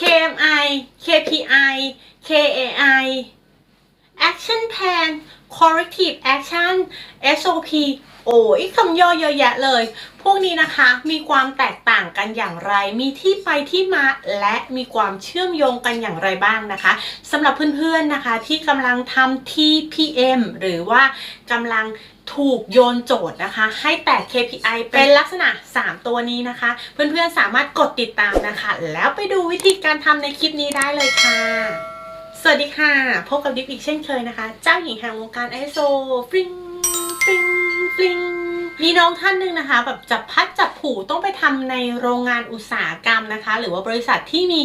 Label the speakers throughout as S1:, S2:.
S1: KMI KPI KAI Action Plan Corrective Action SOP โอ้ยคำย่อเยอะแยะเลย พวกนี้นะคะมีความแตกต่างกันอย่างไร มีที่ไปที่มาและมีความเชื่อมโยงกันอย่างไรบ้างนะคะสำหรับเพื่อนๆนะคะที่กำลังทำ TPM หรือว่ากำลัง ถูกโยนโจทย์นะคะ ให้แตก KPI เป็นลักษณะ 3 ตัวนี้นะคะ เพื่อนๆสามารถกดติดตามนะคะ แล้วไปดูวิธีการทำในคลิปนี้ได้เลยค่ะ สวัสดีค่ะ พบกับดิฟอีกเช่นเคยนะคะ เจ้าหญิงแห่งวงการไอโซฟริงฟริงฟริง มีน้องท่านหนึ่งนะคะแบบจับพัดจับผูต้องไปทำในโรงงานอุตสาหกรรมนะคะ หรือว่าบริษัทที่มี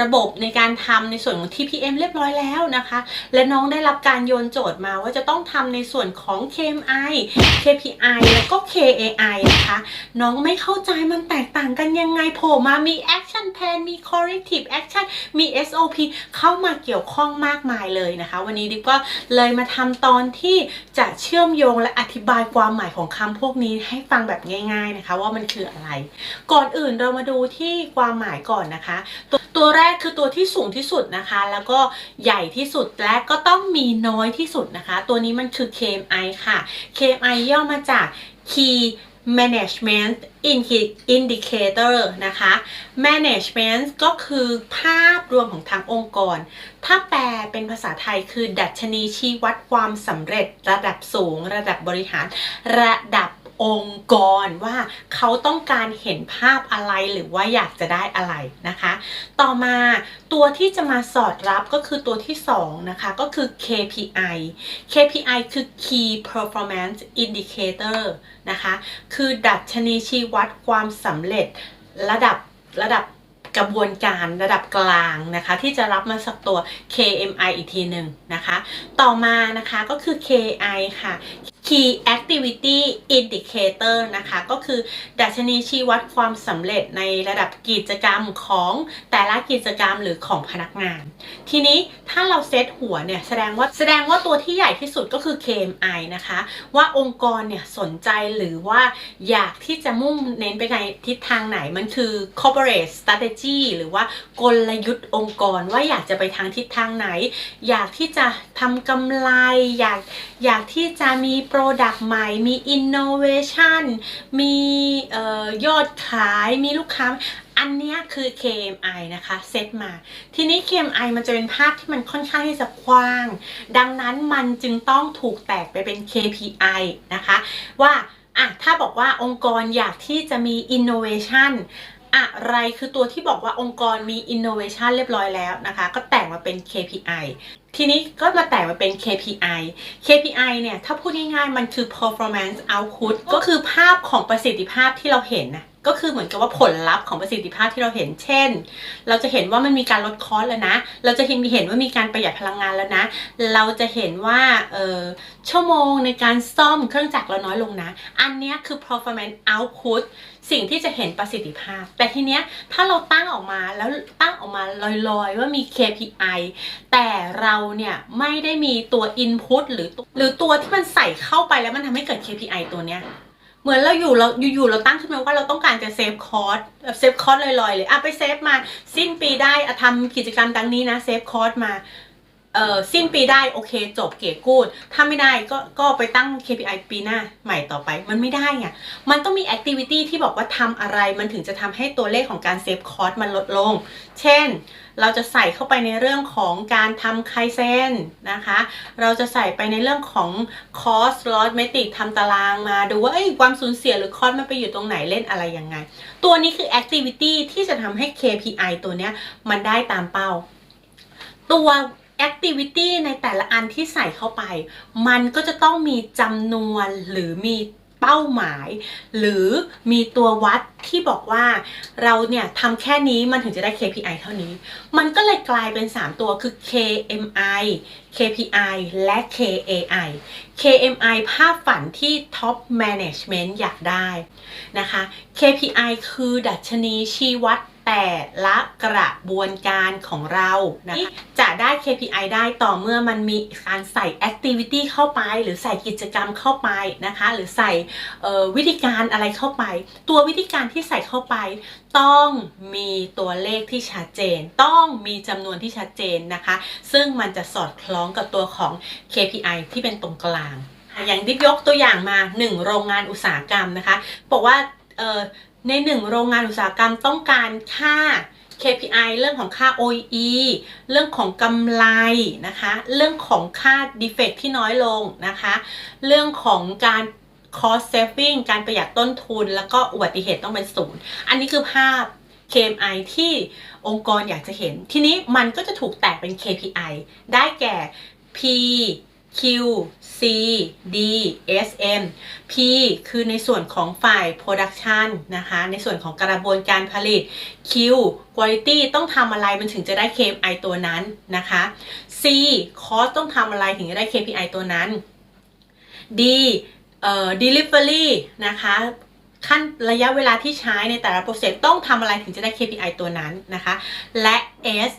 S1: ระบบในการทำในส่วนของ TPM เรียบร้อยแล้วนะคะ และน้องได้รับการโยนโจทย์มาว่าจะต้องทำในส่วนของ KMI KPI แล้วก็ KAI นะคะ น้องไม่เข้าใจมันแตกต่างกันยังไงโผล่มามี Action Plan มี Corrective Action มี SOP เข้ามาเกี่ยวข้องมากมายเลยนะคะ วันนี้ดิบก็เลยมาทำตอนที่จะเชื่อมโยงและอธิบายความหมายของคำพวกนี้ให้ฟังแบบง่าย ๆนะคะ ว่ามันคืออะไร ก่อนอื่นเรามาดูที่ความหมายก่อนนะคะ ตัวตัวแรกคือตัวที่สูงที่สุดนะคะ แล้วก็ใหญ่ที่สุดและก็ต้องมีน้อยที่สุดนะคะ ตัวนี้มันคือ KMI ค่ะ KMI ย่อมาจาก Key Management Indicator นะคะ Management ก็คือภาพรวมของทางองค์กร ถ้าแปลเป็นภาษาไทยคือดัชนีชี้วัดความสำเร็จระดับสูง ระดับบริหาร ระดับ องค์กรว่าเขาต้องการเห็นภาพอะไรหรือว่าอยากจะได้อะไรนะคะ ต่อมาตัวที่จะมาสอดรับก็คือตัวที่2นะคะก็คือ KPI KPI คือ Key Performance Indicator นะคะ คือดัชนีชี้วัดความสำเร็จระดับระดับกระบวนการระดับกลางนะคะ ที่จะรับมาสักตัว KMI อีกทีหนึ่งนะคะ ต่อมานะคะก็คือ KI ค่ะ Key Activity Indicator นะคะ ก็คือดัชนีชี้วัดความสำเร็จในระดับกิจกรรมของแต่ละกิจกรรมหรือของพนักงาน ทีนี้ถ้าเราเซตหัวเนี่ยแสดงว่าแสดงว่าตัวที่ใหญ่ที่สุดก็คือ KMI นะคะ ว่าองค์กรเนี่ยสนใจหรือว่าอยากที่จะมุ่งเน้นไปในทิศทางไหนมันคือ corporate strategy หรือว่ากลยุทธ์องค์กรว่าอยากจะไปทางทิศทางไหน อยากที่จะทำกำไร อยากอยากที่จะมี Product ใหม่ มี Innovation มีออยอดขาย มีลูกค้า อันเนี้ยคือ KMI นะคะเซตมา ทีนี้ KMI มันจะเป็นภาพที่มันค่อนข้างที่จะกว้าง ดังนั้นมันจึงต้องถูกแตกไปเป็น KPI นะคะ ว่าอะถ้าบอกว่าองค์กรอยากที่จะมี innovation อะไรคือตัวที่บอกว่าองค์กรมี innovation เรียบร้อยแล้วนะคะ ก็แต่งมาเป็น KPI ทีนี้ก็มาแต่งมาเป็น KPI KPI เนี่ยถ้าพูดง่ายๆ มันคือ performance output ก็คือภาพของประสิทธิภาพที่เราเห็นนะก็คือเหมือนกับว่าผลลัพธ์ของประสิทธิภาพที่เราเห็น เช่น เราจะเห็นว่ามันมีการลดคอสแล้วนะ เราจะเห็นมีเห็นว่ามีการประหยัดพลังงานแล้วนะ เราจะเห็นว่าเออชั่วโมงในการซ่อมเครื่องจักรเราน้อยลงนะ อันนี้คือ performance output สิ่งที่จะเห็นประสิทธิภาพ แต่ทีเนี้ยถ้าเราตั้งออกมาแล้วตั้งออกมาลอยๆ ว่ามี KPI แต่เราเนี่ยไม่ได้มีตัว input หรือหรือตัวที่มันใส่เข้าไปแล้วมันทำให้เกิด KPI ตัวเนี้ยเหมือนเราอยู่เราอยู่ๆเราตั้งขึ้นมาว่าเราต้องการจะเซฟคอร์สเซฟคอร์สลอยๆเลยอะไปเซฟมาสิ้นปีได้อะทำกิจกรรมดังนี้นะเซฟคอร์สมาเอ่อสิ้นปีได้โอเคจบเก๋กูด ถ้าไม่ได้ก็ก็ไปตั้ง KPI ปีหน้าใหม่ต่อไปมันไม่ได้ไงมันต้องมีแอคทิวิตี้ที่บอกว่าทำอะไรมันถึงจะทำให้ตัวเลขของการเซฟคอร์สมันลดลง เช่น เราจะใส่เข้าไปในเรื่องของการทำไคเซนนะคะ เราจะใส่ไปในเรื่องของ cost loss metric ทำตารางมาดูว่าเอ้ความสูญเสียหรือ cost มันไปอยู่ตรงไหนเล่นอะไรยังไง ตัวนี้คือ activity ที่จะทำให้ KPI ตัวเนี้ยมันได้ตามเป้า ตัว activity ในแต่ละอันที่ใส่เข้าไป มันก็จะต้องมีจำนวนหรือมี เป้าหมาย หรือมีตัววัดที่บอกว่าเราเนี่ยทำแค่นี้มันถึงจะได้ KPI เท่านี้ มันก็เลยกลายเป็น 3 ตัวคือ KMI KPI และ KAI KMI ภาพฝันที่ Top Management อยากได้นะคะ KPI คือดัชนีชี้วัด แต่ละกระบวนการของเรานะคะจะได้ KPI ได้ต่อเมื่อมันมีการใส่ activity เข้าไป หรือใส่กิจกรรมเข้าไปนะคะ หรือใส่วิธีการอะไรเข้าไป ตัววิธีการที่ใส่เข้าไป ต้องมีตัวเลขที่ชัดเจน ต้องมีจำนวนที่ชัดเจนนะคะ ซึ่งมันจะสอดคล้องกับตัวของ KPI ที่เป็นตรงกลาง อย่างดิบยกตัวอย่างมา 1 โรงงานอุตสาหกรรมนะคะ บอกว่า ในหนึ่งโรงงานอุตสาหกรรมต้องการค่า KPI เรื่องของค่า OEE เรื่องของกำไรนะคะ เรื่องของค่า defect ที่น้อยลงนะคะ เรื่องของการ cost saving การประหยัดต้นทุน แล้วก็อุบัติเหตุต้องเป็นศูนย์ อันนี้คือภาพ KMI ที่องค์กรอยากจะเห็น ทีนี้มันก็จะถูกแตกเป็น KPI ได้แก่ P Q C D S M P คือในส่วนของฝ่าย Production นะคะ ในส่วนของกระบวนการผลิต Q Quality ต้องทำอะไรมันถึงจะได้ KPI ตัวนั้นนะคะ C Cost ต้องทำอะไรถึงจะได้ KPI ตัวนั้น D เอ่อ Delivery นะคะขั้นระยะเวลาที่ใช้ในแต่ละโปรเซสต้องทำอะไรถึงจะได้ KPI ตัวนั้นนะคะ และ S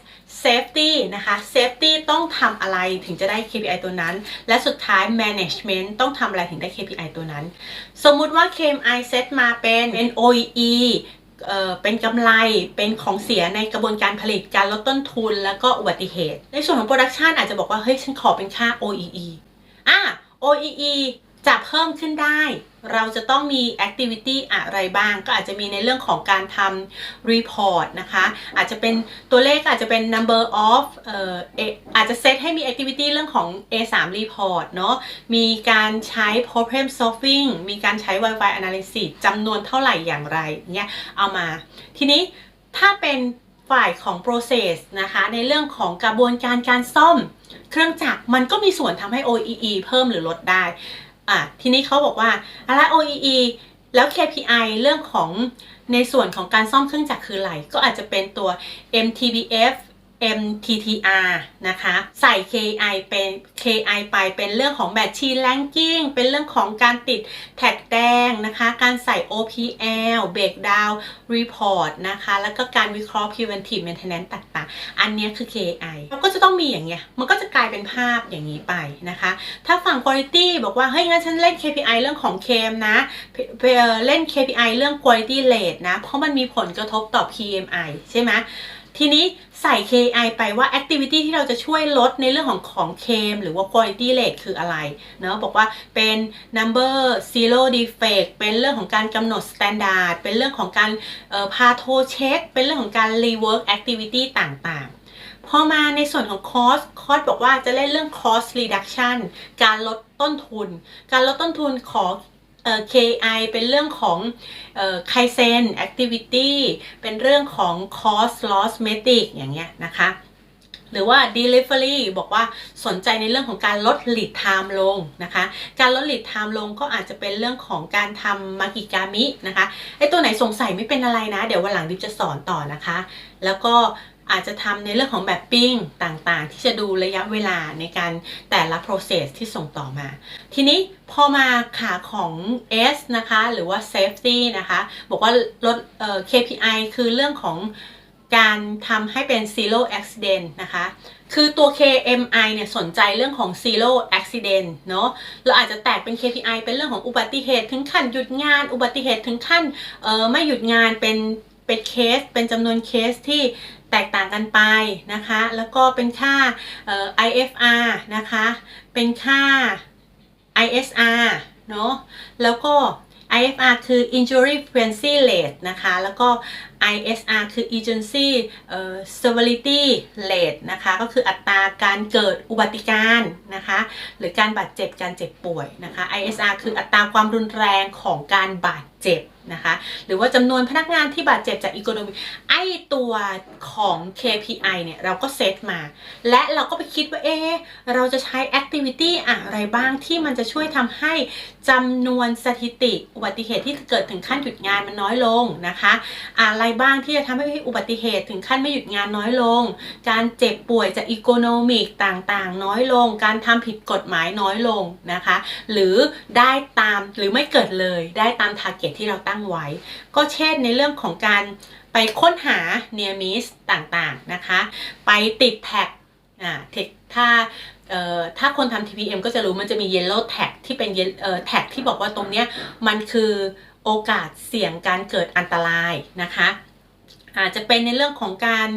S1: safety นะคะ safety ต้องทำอะไรถึงจะได้ KPI ตัวนั้น และสุดท้าย management ต้องทำอะไรถึงได้ KPI ตัวนั้น สมมุติว่า KMI เซตมาเป็นเป็น OEE เป็นกำไรเป็นของเสียในกระบวนการผลิตการลดต้นทุนแล้วก็อุบัติเหตุ ในส่วนของ production อาจจะบอกว่า เฮ้ย ฉันขอเป็นค่า OEE อะ OEE จะเพิ่มขึ้นได้ เราจะต้องมี activity อะไรบ้าง ก็อาจจะมีในเรื่องของการทำ report นะคะ อาจจะเป็นตัวเลขอาจจะเป็น number of เอ่ออาจจะเซตให้มี activity เรื่องของ A3 report เนาะมีการใช้ problem solving มีการใช้ Wi-Fi analysis จำนวนเท่าไหร่อย่างไรเนี่ยเอามา ทีนี้ถ้าเป็นฝ่ายของ process นะคะ ในเรื่องของกระบวนการการซ่อม เครื่องจักรมันก็มีส่วนทำให้ OEE เพิ่มหรือลดได้ อะทีนี้เขาบอกว่าอะไร OEE แล้ว KPI เรื่องของในส่วนของการซ่อมเครื่องจักรคืออะไร ก็อาจจะเป็นตัว MTBF MTTR นะคะ ใส่ KI เป็น KI ไปเป็นเรื่องของ Machine Ranking เป็นเรื่องของการติดแท็กแดงนะคะ การใส่ OPL Breakdown Report นะคะ แล้วก็การวิเคราะห์ Preventive Maintenance ต่างๆ อันนี้คือ KI เราก็จะต้องมีอย่างเงี้ย มันก็จะกลายเป็นภาพอย่างนี้ไปนะคะ ถ้าฝั่ง Quality บอกว่า เฮ้ยงั้นฉันเล่น KPI เรื่องของเคมนะ เล่น KPI เรื่อง Quality Rate นะ เพราะมันมีผลกระทบต่อ PMI ใช่ไหมทีนี้ ใส่ KI ไปว่า activity ที่เราจะช่วยลดในเรื่องของของเคมหรือว่า quality rate คืออะไรเนาะบอกว่าเป็น number zero defect เป็นเรื่องของการกำหนด standard เป็นเรื่องของการพาโทเช็ค เป็นเรื่องของการ rework activity ต่างๆ พอมาในส่วนของ cost cost บอกว่าจะเล่นเรื่อง cost reduction การลดต้นทุน การลดต้นทุนขอ เออ KI เป็นเรื่องของไคเซน activity เป็นเรื่องของ cost loss metric อย่างเงี้ยนะคะ หรือว่า delivery บอกว่าสนใจในเรื่องของการลด lead time ลงนะคะ การลด lead time ลงก็อาจจะเป็นเรื่องของการทำมากิกามินะคะไอตัวไหนสงสัยไม่เป็นอะไรนะ เดี๋ยววันหลังดิบจะสอนต่อนะคะ แล้วก็ อาจจะทำในเรื่องของแบบปิ้งต่างๆ ที่จะดูระยะเวลาในการแต่ละ process ที่ส่งต่อมา ทีนี้พอมาขาของ S นะคะ หรือว่า safety นะคะ บอกว่าลด KPI คือเรื่องของการทำให้เป็น zero accident นะคะ คือตัว KMI เนี่ยสนใจเรื่องของ zero accident เนาะเราอาจจะแตกเป็น KPI เป็นเรื่องของอุบัติเหตุถึงขั้นหยุดงาน อุบัติเหตุถึงขั้นไม่หยุดงานเป็นเป็นเคสเป็นจำนวนเคสที่ แตกต่างกันไปนะคะ แล้วก็เป็นค่า IFR นะคะ เป็นค่า ISR เนาะแล้วก็ IFR คือ injury frequency rate นะคะ แล้วก็ ISR คือ agency severity rate นะคะ ก็คืออัตราการเกิดอุบัติการนะคะ หรือการบาดเจ็บการเจ็บป่วยนะคะ ISR คืออัตราความรุนแรงของการบาดเจ็บนะคะ หรือว่าจำนวนพนักงานที่บาดเจ็บจากอีโคโนมีไอตัวของ KPI เนี่ย เราก็เซตมา และเราก็ไปคิดว่า เอ๊เราจะใช้ activity อะไรบ้างที่มันจะช่วยทำให้จำนวนสถิติอุบัติเหตุที่เกิดถึงขั้นหยุดงานมันน้อยลงนะคะ อะไรบ้างที่จะทำให้อุบัติเหตุถึงขั้นไม่หยุดงานน้อยลง การเจ็บป่วยจากอีโคโนมิกต่างๆ น้อยลง การทำผิดกฎหมายน้อยลงนะคะ หรือได้ตามหรือไม่เกิดเลย ได้ตามทาร์เก็ตที่เราตั้งไว้ ก็เช่นในเรื่องของการไปค้นหา near miss ต่างๆนะคะ ไปติดแท็กอ่าถ้าถ้าคนทำ TPM ก็จะรู้มันจะมี yellow tag ที่เป็น ye- เอ่อ tag ที่บอกว่าตรงเนี้ยมันคือ โอกาสเสี่ยงการเกิดอันตรายนะคะ อาจจะเป็นในเรื่องของการ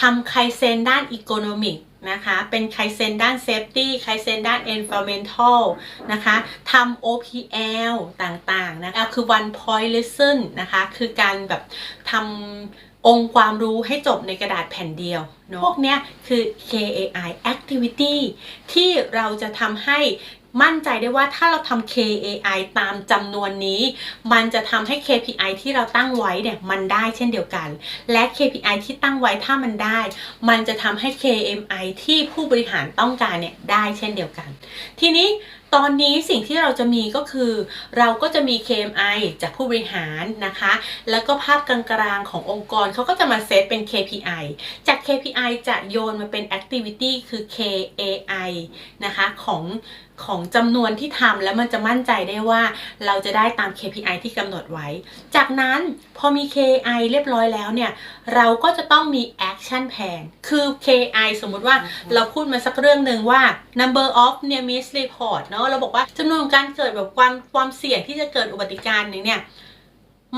S1: ทำไคเซนด้านอีโคโนมิกนะคะ เป็นไคเซนด้านเซฟตี้ไคเซนด้าน environmental นะคะทำ OPL ต่างๆนะคะคือ one point lesson นะคะ คือการแบบทำองค์ความรู้ให้จบในกระดาษแผ่นเดียวเนอะพวกเนี้ยคือ KAI activity ที่เราจะทำให้ มั่นใจได้ว่าถ้าเราทำ KAI ตามจำนวนนี้ มันจะทำให้ KPI ที่เราตั้งไว้เนี่ยมันได้เช่นเดียวกัน และ KPI ที่ตั้งไว้ถ้ามันได้ มันจะทำให้ KMI ที่ผู้บริหารต้องการเนี่ยได้เช่นเดียวกัน ทีนี้ตอนนี้สิ่งที่เราจะมีก็คือ เราก็จะมี KMI จากผู้บริหารนะคะ แล้วก็ภาพกลางๆขององค์กรเขาก็จะมาเซตเป็น KPI จาก KPI จะโยนมาเป็น Activity คือ KAI นะคะของ ของจำนวนที่ทำแล้วมันจะมั่นใจได้ว่าเราจะได้ตาม KPI ที่กำหนดไว้ จากนั้นพอมี KI เรียบร้อยแล้วเนี่ย เราก็จะต้องมี action plan คือ KI สมมุติว่าเราพูดมาสักเรื่องหนึ่งว่า number of near miss report เนาะเราบอกว่าจำนวนการเกิดแบบความความเสี่ยงที่จะเกิดอุบัติการณ์เนี่ย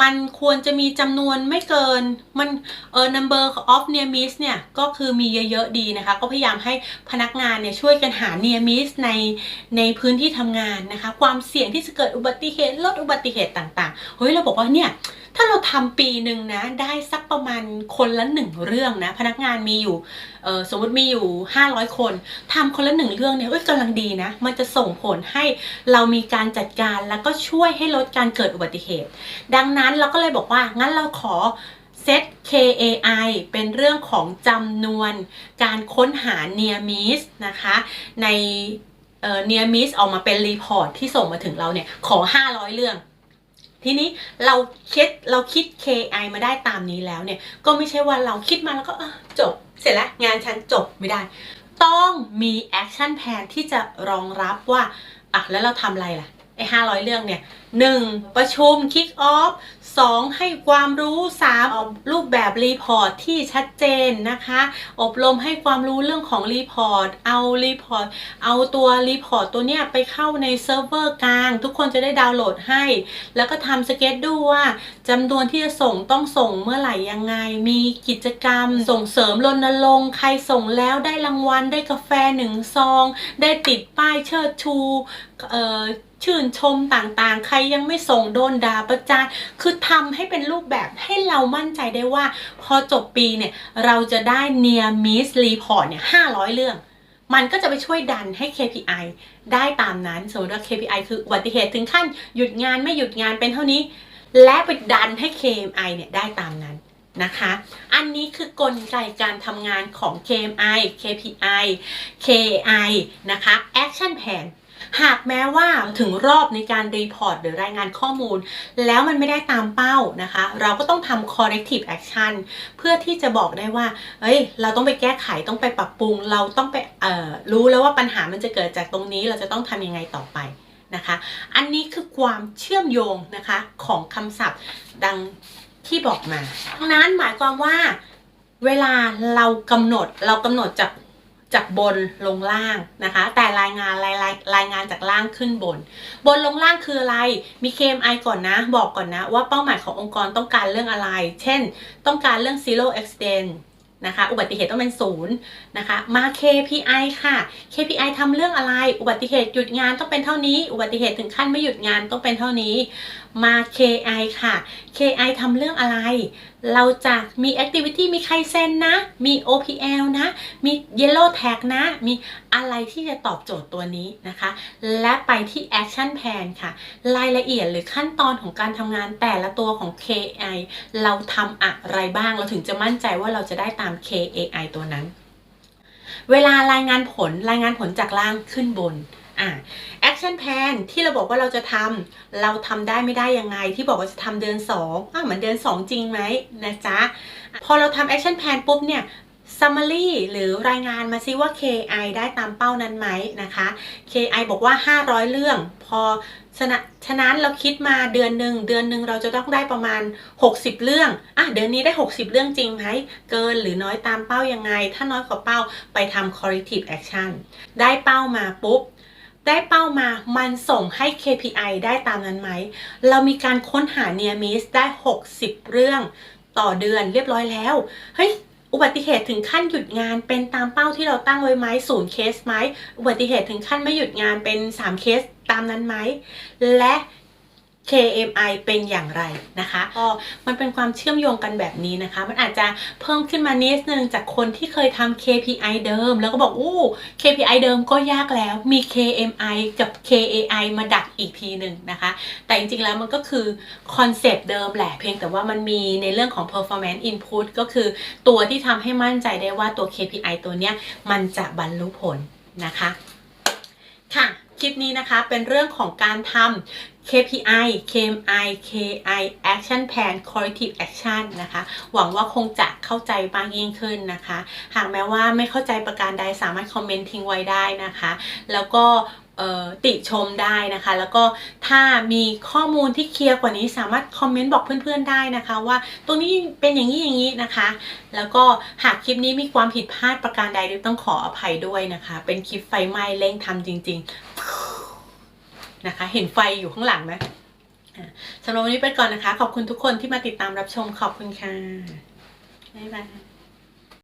S1: มันควรจะมีจำนวนไม่เกินมันเออ number of near miss เนี่ยก็คือมีเยอะๆดีนะคะ ก็พยายามให้พนักงานเนี่ยช่วยกันหา near miss ในในพื้นที่ทำงานนะคะ ความเสี่ยงที่จะเกิดอุบัติเหตุลดอุบัติเหตุต่างๆ เฮ้ยเราบอกว่าเนี่ย ถ้าเราทำปีหนึ่งนะ ได้สักประมาณคนละหนึ่งเรื่องนะ พนักงานมีอยู่เสมมติมีอยู่ 500 คนทำคนละหนึ่งเรื่องเนี่ยเอ้ยกำลังดีนะ มันจะส่งผลให้เรามีการจัดการแล้วก็ช่วยให้ลดการเกิดอุบัติเหตุ ดังนั้นเราก็เลยบอกว่างั้นเราขอเซต KAI เป็นเรื่องของจำนวนการค้นหา near miss นะคะในเอ่อ near miss ออกมาเป็นรีพอร์ตที่ส่งมาถึงเราเนี่ยขอ 500 เรื่อง ทีนี้เราคิดเราคิด KI มาได้ตามนี้แล้วเนี่ย ก็ไม่ใช่ว่าเราคิดมาแล้วก็เออจบ เสร็จแล้วงานฉันจบไม่ได้ ต้องมีแอคชั่นแพนที่จะรองรับว่าอะแล้วเราทำอะไรล่ะไอ้ห้าร้อยเรื่องเนี่ยหนึ่งประชุมคิกออฟ งให้ความรู้สามออกรูปแบบรีพอร์ตที่ชัดเจนนะคะ อบรมให้ความรู้เรื่องของรีพอร์ต เอารีพอร์ต เอาตัวรีพอร์ตตัวเนี้ยไปเข้าในเซิร์ฟเวอร์กลาง ทุกคนจะได้ดาวน์โหลดให้ แล้วก็ทำสเก็ตดูว่าจำนวนที่จะส่งต้องส่งเมื่อไหร่ยังไง มีกิจกรรม ส่งเสริมรณรงค์ ใครส่งแล้วได้รางวัล ได้กาแฟหนึ่งซอง ได้ติดป้ายเชิดชู เอ่อ ชื่นชมต่างๆ ใครยังไม่ส่งโดนด่าประจานคือทำให้เป็นรูปแบบให้เรามั่นใจได้ว่า พอจบปีเนี่ยเราจะได้ near miss report เนี่ย500เรื่อง มันก็จะไปช่วยดันให้ KPI ได้ตามนั้น สมมติว่า KPI คืออุบัติเหตุถึงขั้นหยุดงานไม่หยุดงานเป็นเท่านี้ และไปดันให้ KMI เนี่ยได้ตามนั้นนะคะ อันนี้คือกลไกการทำงานของ KMI KPI KI นะคะ Action Plan หากแม้ว่าถึงรอบในการรีพอร์ตหรือรายงานข้อมูล แล้วมันไม่ได้ตามเป้านะคะ เราก็ต้องทำ corrective action เพื่อที่จะบอกได้ว่า เอ้ย เราต้องไปแก้ไขต้องไปปรับปรุง เราต้องไปรู้แล้วว่าปัญหามันจะเกิดจากตรงนี้เราจะต้องทำยังไงต่อไปนะคะ อันนี้คือความเชื่อมโยงนะคะของคำศัพท์ดังที่บอกมาดังนั้นหมายความว่าเวลาเรากำหนดเรากำหนดจาก จากบนลงล่างนะคะ แต่รายงานรายรายรายงานจากล่างขึ้นบน บนลงล่างคืออะไร มี KMI ก่อนนะ บอกก่อนนะ ว่าเป้าหมายขององค์กรต้องการเรื่องอะไร เช่น ต้องการเรื่อง zero accident นะคะ อุบัติเหตุต้องเป็นศูนย์นะคะ มา KPI ค่ะ KPI ทำเรื่องอะไร อุบัติเหตุหยุดงานต้องเป็นเท่านี้ อุบัติเหตุถึงขั้นไม่หยุดงานต้องเป็นเท่านี้ มา KI ค่ะ KI ทำเรื่องอะไร เราจะมี activity มีใครเซ็นนะ มี OPL นะ มี yellow tag นะ มีอะไรที่จะตอบโจทย์ตัวนี้นะคะ และไปที่ action plan ค่ะ รายละเอียดหรือขั้นตอนของการทำงานแต่ละตัวของ KI เราทำอะไรบ้าง เราถึงจะมั่นใจว่าเราจะได้ตาม KAI ตัวนั้น เวลารายงานผลรายงานผลจากล่างขึ้นบนอ่า action plan ที่เราบอกว่าเราจะทำเราทำได้ไม่ได้ยังไง ที่บอกว่าจะทำเดือน2อะเหมือนเดือน 2 จริงไหมนะจ๊ะ พอเราทำ action plan ปุ๊บเนี่ย summary หรือรายงานมาซิว่า KI ได้ตามเป้านั้นไหมนะคะ KI บอกว่า 500 เรื่อง พอฉะนั้นฉะนั้นเราคิดมาเดือนหนึ่งเดือนหนึ่งเราจะต้องได้ประมาณ 60 เรื่องอะเดือนนี้ได้ 60 เรื่องจริงไหมเกินหรือน้อยตามเป้ายังไง ถ้าน้อยกว่าเป้าไปทำ corrective action ได้เป้ามาปุ๊บ ได้เป้ามามันส่งให้ KPI ได้ตามนั้นไหม เรามีการค้นหาเนียมิสได้ 60 เรื่องต่อเดือนเรียบร้อยแล้ว เฮ้ย อุบัติเหตุถึงขั้นหยุดงานเป็นตามเป้าที่เราตั้งไว้ไหมศูนย์เคสไหม อุบัติเหตุถึงขั้นไม่หยุดงานเป็น 3 เคสตามนั้นไหม และ KMI เป็นอย่างไรนะคะก็มันเป็นความเชื่อมโยงกันแบบนี้นะคะ มันอาจจะเพิ่มขึ้นมานิดนึงจากคนที่เคยทำ KPI เดิม แล้วก็บอกอู้ KPI เดิมก็ยากแล้วมี KMI กับ KAI มาดักอีกทีหนึ่งนะคะ แต่จริงๆแล้วมันก็คือคอนเซปต์เดิมแหละเพียงแต่ว่ามันมีในเรื่องของ performance input ก็คือตัวที่ทำให้มั่นใจได้ว่าตัว KPI ตัวเนี้ยมันจะบรรลุผลนะคะ ค่ะคลิปนี้นะคะเป็นเรื่องของการทำ KPI KMI KI Action Plan Corrective Action นะคะ หวังว่าคงจะเข้าใจมากยิ่งขึ้นนะคะ หากแม้ว่าไม่เข้าใจประการใดสามารถคอมเมนต์ทิ้งไว้ได้นะคะ แล้วก็ติชมได้นะคะ แล้วก็ถ้ามีข้อมูลที่เคลียร์กว่านี้สามารถคอมเมนต์บอกเพื่อนๆได้นะคะ ว่าตรงนี้เป็นอย่างนี้อย่างนี้นะคะ แล้วก็หากคลิปนี้มีความผิดพลาดประการใดดิวต้องขออภัยด้วยนะคะ เป็นคลิปไฟไหม้เร่งทำจริง ๆ นะคะ เห็นไฟอยู่ข้างหลังไหมสำหรับวันนี้ไปก่อนนะคะ ขอบคุณทุกคนที่มาติดตามรับชมขอบคุณค่ะบ๊ายบาย